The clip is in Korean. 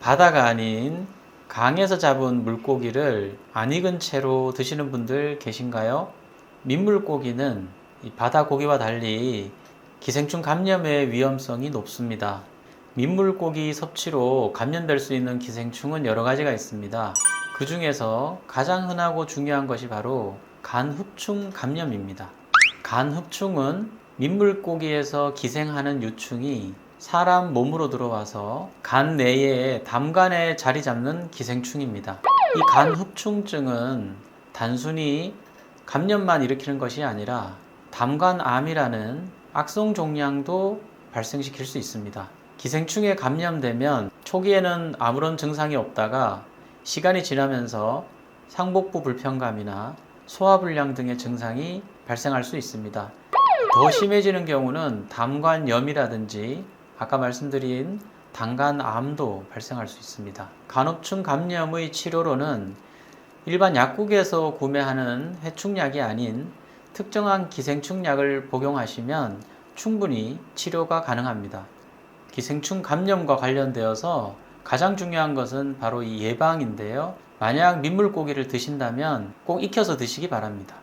바다가 아닌 강에서 잡은 물고기를 안 익은 채로 드시는 분들 계신가요? 민물고기는 이 바다 고기와 달리 기생충 감염의 위험성이 높습니다. 민물고기 섭취로 감염될 수 있는 기생충은 여러 가지가 있습니다. 그 중에서 가장 흔하고 중요한 것이 바로 간흡충 감염입니다. 간흡충은 민물고기에서 기생하는 유충이 사람 몸으로 들어와서 간 내에 담간에 자리 잡는 기생충입니다. 이 간 흡충증은 단순히 감염만 일으키는 것이 아니라 담간암이라는 악성 종양도 발생시킬 수 있습니다. 기생충에 감염되면 초기에는 아무런 증상이 없다가 시간이 지나면서 상복부 불편감이나 소화불량 등의 증상이 발생할 수 있습니다. 더 심해지는 경우는 담관염이라든지 아까 말씀드린 당간암도 발생할 수 있습니다. 간흡충 감염의 치료로는 일반 약국에서 구매하는 해충약이 아닌 특정한 기생충 약을 복용하시면 충분히 치료가 가능합니다. 기생충 감염과 관련되어서 가장 중요한 것은 바로 이 예방인데요. 만약 민물고기를 드신다면 꼭 익혀서 드시기 바랍니다.